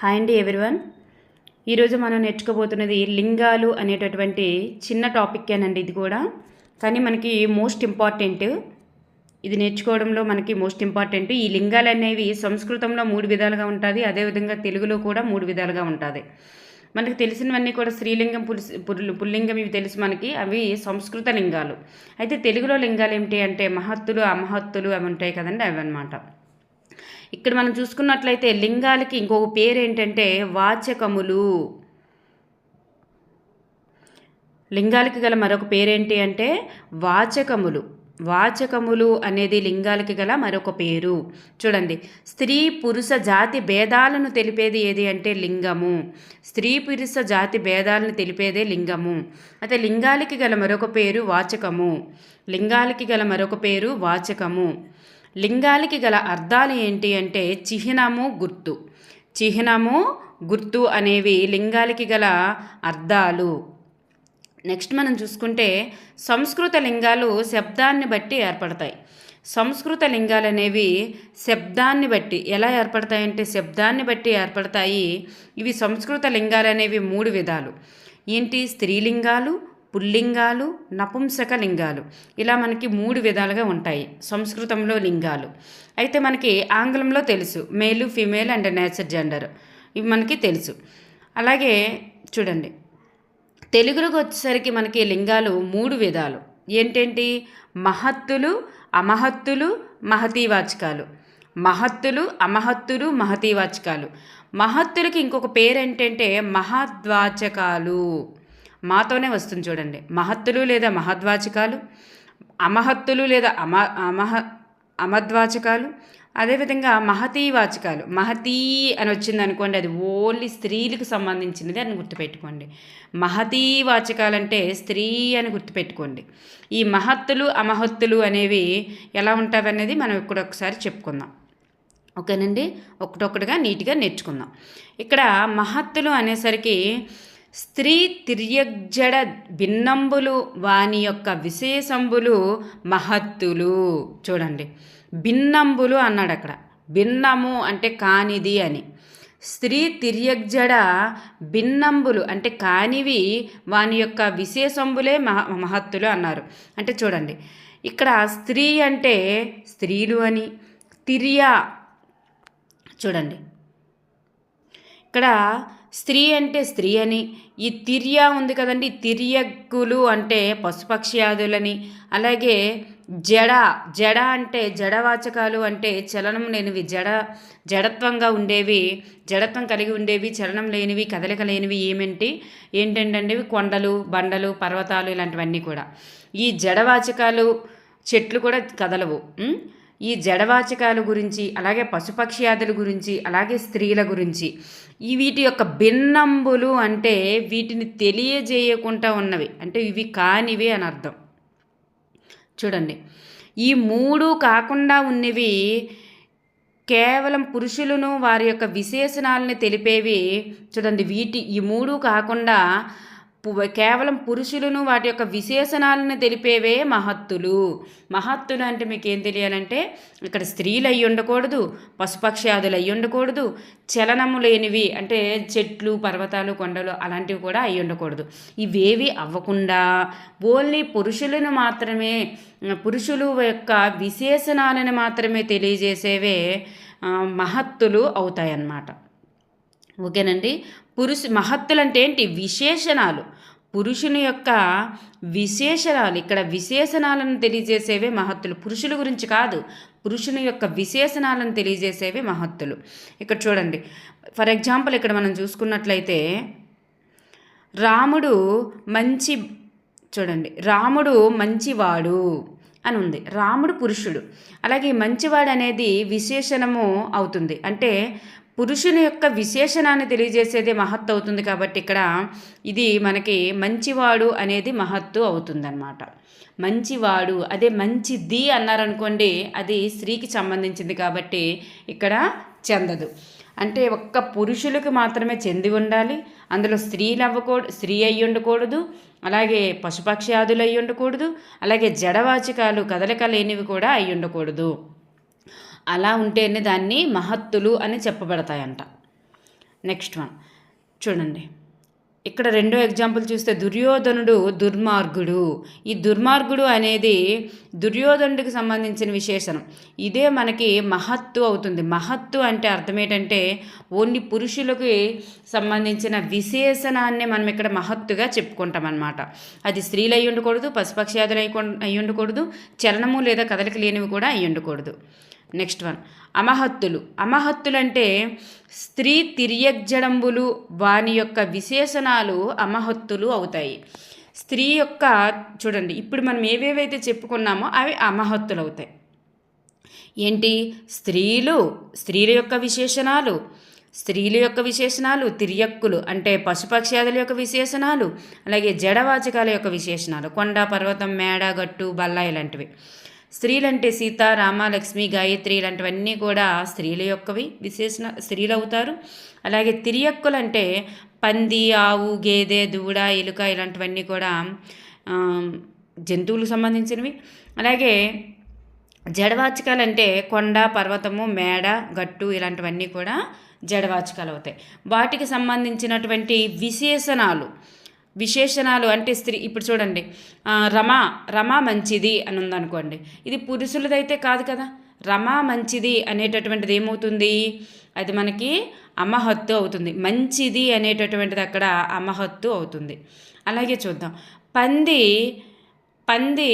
Hi అండి everyone. ఈరోజు మనం నేర్చుకోబోతున్నది లింగాలు అనేటటువంటి చిన్న టాపిక్కేనండి ఇది కూడా. కానీ మనకి మోస్ట్ ఇంపార్టెంట్ ఇది నేర్చుకోవడంలో మనకి మోస్ట్ ఇంపార్టెంట్. ఈ లింగాలు అనేవి సంస్కృతంలో మూడు విధాలుగా ఉంటుంది అదేవిధంగా తెలుగులో కూడా మూడు విధాలుగా ఉంటుంది. మనకు తెలిసినవన్నీ కూడా స్త్రీలింగం పులి పుల్లింగం ఇవి తెలుసు మనకి అవి సంస్కృత లింగాలు. అయితే తెలుగులో లింగాలు ఏమిటి అంటే మహత్తులు అమహత్తులు అవి ఉంటాయి కదండి అవి అనమాట ఇక్కడ మనం చూసుకున్నట్లయితే లింగాలకి ఇంకొక పేరు ఏంటంటే వాచకములు. లింగాలకి గల మరొక పేరేంటి అంటే వాచకములు. వాచకములు అనేది లింగాలకి గల మరొక పేరు. చూడండి స్త్రీ పురుష జాతి భేదాలను తెలిపేది ఏది అంటే లింగము. స్త్రీ పురుష జాతి భేదాలను తెలిపేదే లింగము. అయితే లింగాలకి గల మరొక పేరు వాచకము. లింగాలకి గల మరొక పేరు వాచకము. లింగాలకి గల అర్థాలు ఏంటి అంటే చిహ్నము గుర్తు. చిహ్నము గుర్తు అనేవి లింగాలకి గల అర్థాలు. నెక్స్ట్ మనం చూసుకుంటే సంస్కృత లింగాలు శబ్దాన్ని బట్టి ఏర్పడతాయి. సంస్కృత లింగాలు అనేవి శబ్దాన్ని బట్టి ఎలా ఏర్పడతాయంటే శబ్దాన్ని బట్టి ఏర్పడతాయి. ఇవి సంస్కృత లింగాలు అనేవి మూడు విధాలు. ఏంటి? స్త్రీలింగాలు పుల్లింగాలు నపుంసక లింగాలు. ఇలా మనకి మూడు విధాలుగా ఉంటాయి. సంస్కృతంలో లింగాలు. అయితే మనకి ఆంగ్లంలో తెలుసు. మేలు ఫిమేల్ అండ్ నేచర్ జెండర్. ఇవి మనకి తెలుసు. అలాగే చూడండి. తెలుగులోకి వచ్చేసరికి మనకి లింగాలు మూడు విధాలు. ఏంటేంటి? మహత్తులు అమహత్తులు మహతీవాచకాలు. మహత్తులు అమహత్తులు మహతీవాచకాలు. మహత్తులకి ఇంకొక పేరు ఏంటంటే మహద్వాచకాలు. మాతోనే వస్తుంది చూడండి. మహత్తులు లేదా మహద్వాచకాలు అమహత్తులు లేదా అమ అమహ అమద్వాచకాలు అదేవిధంగా మహతీ వాచకాలు మహతీ అని వచ్చింది అనుకోండి అది ఓన్లీ స్త్రీలకు సంబంధించినది అని గుర్తుపెట్టుకోండి. మహతీ వాచకాలంటే స్త్రీ అని గుర్తుపెట్టుకోండి. ఈ మహత్తులు అమహత్తులు అనేవి ఎలా ఉంటాయి అనేది మనం ఇక్కడ ఒకసారి చెప్పుకుందాం. ఓకేనండి? ఒకటొక్కటిగా నీట్గా నేర్చుకుందాం. ఇక్కడ మహత్తులు అనేసరికి స్త్రీ తిర్యగ్జడ భిన్నంబులు వాని యొక్క విశేషంబులు మహత్తులు. చూడండి. భిన్నంబులు అన్నాడు అక్కడ భిన్నము అంటే కానిది అని. స్త్రీ తిర్యగ్జడ భిన్నంబులు అంటే కానివి వాని యొక్క విశేషంబులే మహ మహత్తులు అన్నారు. అంటే చూడండి. ఇక్కడ స్త్రీ అంటే స్త్రీలు అని. తిర్య. చూడండి. ఇక్కడ స్త్రీ అంటే స్త్రీ అని. ఈ తిర్య ఉంది కదండి తిర్యక్కులు అంటే పశుపక్ష్యాదులని. అలాగే జడ జడ అంటే జడవాచకాలు అంటే చలనం లేనివి జడ జడత్వంగా ఉండేవి జడత్వం కలిగి ఉండేవి చలనం లేనివి కదలిక లేనివి ఏమేంటి? ఏంటంటే కొండలు బండలు పర్వతాలు ఇలాంటివన్నీ కూడా. ఈ జడవాచకాలు చెట్లు కూడా కదలవు. ఈ జడవాచకాల గురించి అలాగే పశుపక్ష్యాదుల గురించి అలాగే స్త్రీల గురించి. ఈ వీటి యొక్క భిన్నంబులు అంటే వీటిని తెలియజేయకుండా ఉన్నవి. అంటే ఇవి కానివి అని అర్థం. చూడండి. ఈ మూడు కాకుండా ఉన్నవి కేవలం పురుషులను వారి యొక్క విశేషణాలని తెలిపేవి. చూడండి వీటి ఈ మూడు కాకుండా కేవలం పురుషులను వాటి యొక్క విశేషణాలను తెలిపేవే మహత్తులు. మహత్తులు అంటే మీకు ఏం తెలియాలంటే ఇక్కడ స్త్రీలు అయ్యి ఉండకూడదు పశుపక్ష్యాదులు అయ్యి ఉండకూడదు చలనము లేనివి అంటే చెట్లు పర్వతాలు కొండలు అలాంటివి కూడా అయ్యి ఉండకూడదు. ఇవేవి అవ్వకుండా ఓన్లీ పురుషులను మాత్రమే పురుషులు యొక్క విశేషణాలను మాత్రమే తెలియజేసేవే మహత్తులు అవుతాయన్నమాట. ఓకేనండి? పురుషు మహత్తులు అంటే ఏంటి? విశేషణాలు. పురుషుని యొక్క విశేషణాలు. ఇక్కడ విశేషణాలను తెలియజేసేవే మహత్తులు. పురుషుల గురించి కాదు. పురుషుని యొక్క విశేషణాలను తెలియజేసేవే మహత్తులు. ఇక్కడ చూడండి. ఫర్ ఎగ్జాంపుల్ ఇక్కడ మనం చూసుకున్నట్లయితే రాముడు మంచి చూడండి. రాముడు మంచివాడు అని ఉంది. రాముడు పురుషుడు. అలాగే మంచివాడు అనేది విశేషణము అవుతుంది. అంటే పురుషుని యొక్క విశేషణాన్ని తెలియజేసేదే మహత్తు అవుతుంది కాబట్టి ఇక్కడ ఇది మనకి మంచివాడు అనేది మహత్తు అవుతుందన్నమాట. మంచివాడు అదే మంచిది అన్నారనుకోండి అది స్త్రీకి సంబంధించింది కాబట్టి ఇక్కడ చెందదు. అంటే ఒక్క పురుషులకు మాత్రమే చెంది ఉండాలి అందులో స్త్రీలు అవ్వకూడదు స్త్రీ అయ్యి ఉండకూడదు అలాగే పశుపక్ష్యాదులు అయి ఉండకూడదు అలాగే జడవాచకాలు కదలిక లేనివి కూడా అయ్యి ఉండకూడదు. అలా ఉంటేనే దాన్ని మహత్తులు అని చెప్పబడతాయంట. నెక్స్ట్ వన్ చూడండి. ఇక్కడ రెండో ఎగ్జాంపుల్ చూస్తే దుర్యోధనుడు దుర్మార్గుడు. ఈ దుర్మార్గుడు అనేది దుర్యోధనుడికి సంబంధించిన విశేషణం. ఇదే మనకి మహత్తు అవుతుంది. మహత్తు అంటే అర్థం ఏంటంటే ఓన్లీ పురుషులకి సంబంధించిన విశేషణాన్ని మనం ఇక్కడ మహత్తుగా చెప్పుకుంటాం అనమాట అది స్త్రీలు అయి ఉండకూడదు పశుపక్ష్యాదులు అయి అయి ఉండకూడదు చలనము లేదా కదలిక లేనివి కూడా అయి ఉండకూడదు నెక్స్ట్ వన్ అమహత్తులు. అమహత్తులు అంటే స్త్రీ తిర్యగ్జడంబులు వాని యొక్క విశేషణాలు అమహత్తులు అవుతాయి. స్త్రీ యొక్క చూడండి ఇప్పుడు మనం ఏవేవైతే చెప్పుకున్నామో అవి అమహత్తులు అవుతాయి. ఏంటి? స్త్రీలు స్త్రీల యొక్క విశేషణాలు స్త్రీల యొక్క విశేషణాలు తిరియక్కులు అంటే పశుపక్ష్యాదుల యొక్క విశేషణాలు అలాగే జడవాచకాల యొక్క విశేషణాలు కొండ పర్వతం మేడ గట్టు బల్ల ఇలాంటివి స్త్రీలంటే సీత రామ లక్ష్మి గాయత్రి ఇలాంటివన్నీ కూడా స్త్రీల యొక్కవి విశేషణ స్త్రీలు అవుతారు అలాగే తిరియక్కులు అంటే పంది ఆవు గేదె దూడ ఎలుక ఇలాంటివన్నీ కూడా జంతువులకు సంబంధించినవి. అలాగే జడవాచకాలు అంటే కొండ పర్వతము మేడ గట్టు ఇలాంటివన్నీ కూడా జడవాచకాలు అవుతాయి వాటికి సంబంధించినటువంటి విశేషణాలు విశేషణాలు అంటే స్త్రీ ఇప్పుడు చూడండి రమ రమ మంచిది అని ఉందనుకోండి ఇది పురుషులదైతే కాదు కదా రమ మంచిది అనేటటువంటిది ఏమవుతుంది? అది మనకి అమహత్తు అవుతుంది మంచిది అనేటటువంటిది అక్కడ అమహత్తు అవుతుంది. అలాగే చూద్దాం పంది పంది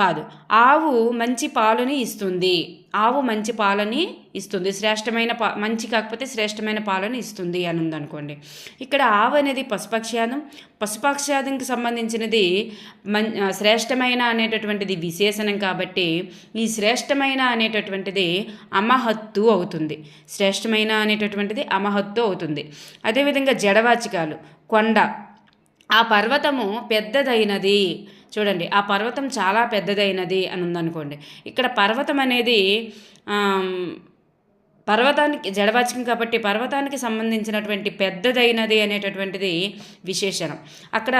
కాదు. ఆవు మంచి పాలని ఇస్తుంది. ఆవు మంచి పాలని ఇస్తుంది. శ్రేష్టమైన పా మంచి కాకపోతే శ్రేష్టమైన పాలను ఇస్తుంది అని ఉందనుకోండి. ఇక్కడ ఆవు అనేది పశుపక్షాదం పశుపక్షాదంకి సంబంధించినది మం శ్రేష్టమైన అనేటటువంటిది విశేషణం కాబట్టి ఈ శ్రేష్టమైన అనేటటువంటిది అమహత్తు అవుతుంది. శ్రేష్టమైన అనేటటువంటిది అమహత్తు అవుతుంది. అదేవిధంగా జడవాచికాలు కొండ ఆ పర్వతము పెద్దదైనది. చూడండి ఆ పర్వతం చాలా పెద్దదైనది అని ఉందనుకోండి. ఇక్కడ పర్వతం అనేది పర్వతానికి జడవాచకం కాబట్టి పర్వతానికి సంబంధించినటువంటి పెద్దదైనది అనేటటువంటిది విశేషణం. అక్కడ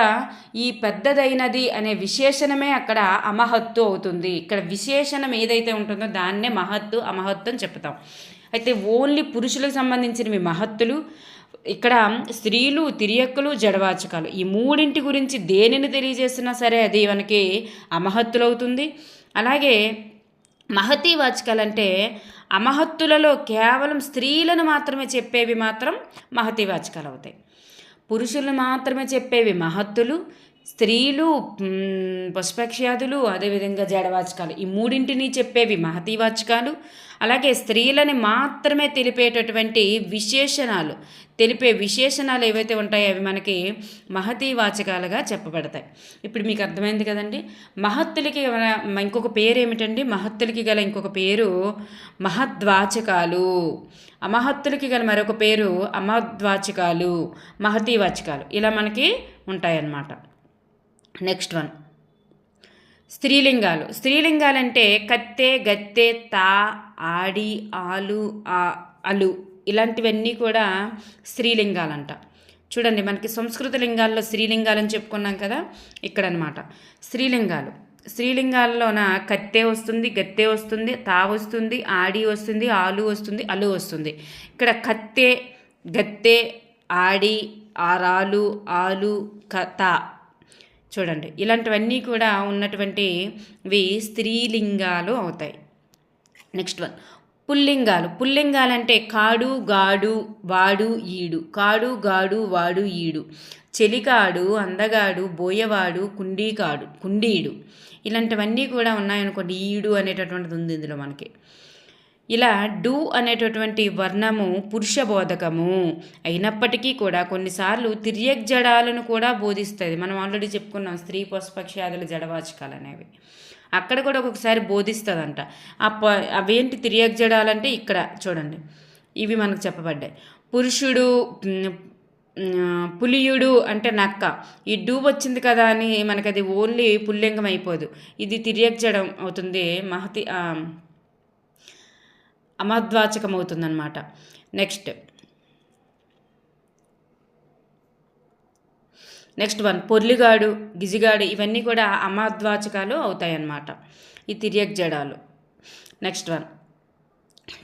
ఈ పెద్దదైనది అనే విశేషణమే అక్కడ అమహత్తు అవుతుంది. ఇక్కడ విశేషణం ఏదైతే ఉంటుందో దాన్నే మహత్తు అమహత్తు అని చెప్తాం. అయితే ఓన్లీ పురుషులకు సంబంధించినవి మహత్తులు ఇక్కడ స్త్రీలు తిరియక్కలు జడవాచకాలు. ఈ మూడింటి గురించి దేనిని తెలియజేస్తున్నా సరే అది మనకి అమహత్తులవుతుంది. అలాగే మహతీ వాచకాలు అంటే అమహత్తులలో కేవలం స్త్రీలను మాత్రమే చెప్పేవి మాత్రం మహతీ వాచకాలు అవుతాయి పురుషులను మాత్రమే చెప్పేవి మహత్తులు స్త్రీలు పుష్పక్ష్యాదులు అదేవిధంగా జడవాచకాలు. ఈ మూడింటిని చెప్పేవి మహతీవాచకాలు అలాగే స్త్రీలని మాత్రమే తెలిపేటటువంటి విశేషణాలు. తెలిపే విశేషణాలు ఏవైతే ఉంటాయో అవి మనకి మహతీవాచకాలుగా చెప్పబడతాయి. ఇప్పుడు మీకు అర్థమైంది కదండి? మహత్తులకి ఇంకొక పేరు ఏమిటండి మహత్తులకి గల ఇంకొక పేరు మహద్వాచకాలు. అమహత్తులకి గల మరొక పేరు అమద్వాచకాలు. మహతీవాచకాలు ఇలా మనకి ఉంటాయన్నమాట. Next one స్త్రీలింగాలు. స్త్రీలింగాలంటే కత్తె గత్తె తా ఆడి ఆలు ఆ అలు. ఇలాంటివన్నీ కూడా స్త్రీలింగాలంట. చూడండి మనకి సంస్కృత లింగాల్లో స్త్రీలింగాలని చెప్పుకున్నాం కదా ఇక్కడ అనమాట స్త్రీలింగాలు. స్త్రీలింగాల్లోన కత్తె వస్తుంది గత్తె వస్తుంది తా వస్తుంది ఆడి వస్తుంది ఆలు వస్తుంది అలు వస్తుంది. ఇక్కడ కత్తె గత్తె ఆడి ఆరాలు ఆలు కథ చూడండి. ఇలాంటివన్నీ కూడా ఉన్నటువంటివి స్త్రీలింగాలు అవుతాయి. Next one. పుల్లింగాలు. పుల్లింగాలు అంటే కాడు గాడు వాడు ఈడు. కాడు గాడు వాడు ఈడు. చెలికాడు అందగాడు బోయవాడు కుండీకాడు కుండీడు. ఇలాంటివన్నీ కూడా ఉన్నాయనుకోండి ఈడు అనేటటువంటిది ఉంది ఇందులో మనకి. ఇలా డు అనేటటువంటి వర్ణము పురుష బోధకము అయినప్పటికీ కూడా కొన్నిసార్లు తిర్యగ్జడాలను కూడా బోధిస్తుంది. మనం ఆల్రెడీ చెప్పుకున్నాం స్త్రీ పశుపక్షాదుల జడవాచకాలు అనేవి. అక్కడ కూడా ఒక్కొక్కసారి బోధిస్తుందంట. ఆ ప అవేంటి తిర్యగ్జడాలంటే ఇక్కడ చూడండి. ఇవి మనకు చెప్పబడ్డాయి. పురుషుడు పులియుడు అంటే నక్క. ఈ డూ వచ్చింది కదా అని మనకి అది ఓన్లీ పుల్లింగం అయిపోదు. ఇది తిర్యగ్జడం అవుతుంది మహతి అమద్వాచకం అవుతుందన్నమాట నెక్స్ట్ నెక్స్ట్ వన్ పొర్లిగాడు గిజిగాడు ఇవన్నీ కూడా అమద్వాచకాలు అవుతాయన్నమాట. ఈ తిరియక్ జడాలు. నెక్స్ట్ వన్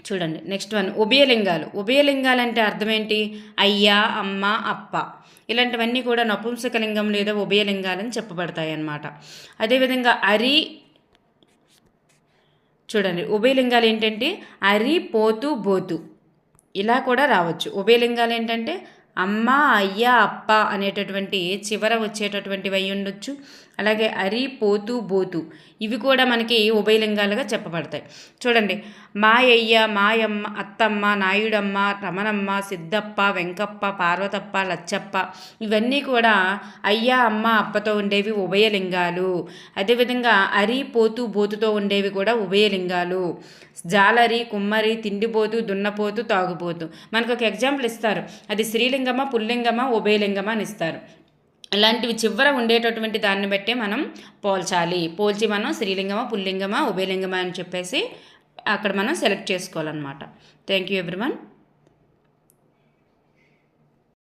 చూడండి. నెక్స్ట్ వన్ ఉభయలింగాలు. ఉభయలింగాలు అంటే అర్థం ఏంటి అయ్యా అమ్మ అప్ప. ఇలాంటివన్నీ కూడా నపుంసకలింగం లేదా ఉభయలింగాలని చెప్పబడతాయి అన్నమాట అదేవిధంగా అరి చూడండి ఉభయలింగాలు ఏంటంటే అరి పోతు. బోతు ఇలా కూడా రావచ్చు. ఉభయలింగాలు ఏంటంటే అమ్మ అయ్య అప్ప అనేటటువంటి చివర వచ్చేటటువంటివి అయి ఉండొచ్చు. అలాగే అరి పోతు బోతు ఇవి కూడా మనకి ఉభయలింగాలుగా చెప్పబడతాయి. చూడండి మాయయ్య మాయమ్మ అత్తమ్మ నాయుడమ్మ రమణమ్మ సిద్ధప్ప వెంకప్ప పార్వతప్ప లచ్చప్ప ఇవన్నీ కూడా అయ్య అమ్మ అప్పతో ఉండేవి ఉభయలింగాలు. అదేవిధంగా అరి పోతు బోతుతో ఉండేవి కూడా ఉభయలింగాలు. జాలరి కుమ్మరి తిండిపోతు దున్నపోతు తాగుపోతు మనకు ఒక ఎగ్జాంపుల్ ఇస్తారు. అది స్త్రీలింగమా పుల్లింగమా ఉభయలింగమా అని ఇస్తారు. ఇలాంటివి చివర ఉండేటటువంటి దాన్ని బట్టే మనం పోల్చాలి. పోల్చి మనం స్త్రీలింగమా పుల్లింగమా ఉభయలింగమా అని చెప్పేసి అక్కడ మనం సెలెక్ట్ చేసుకోవాలన్నమాట. Thank you everyone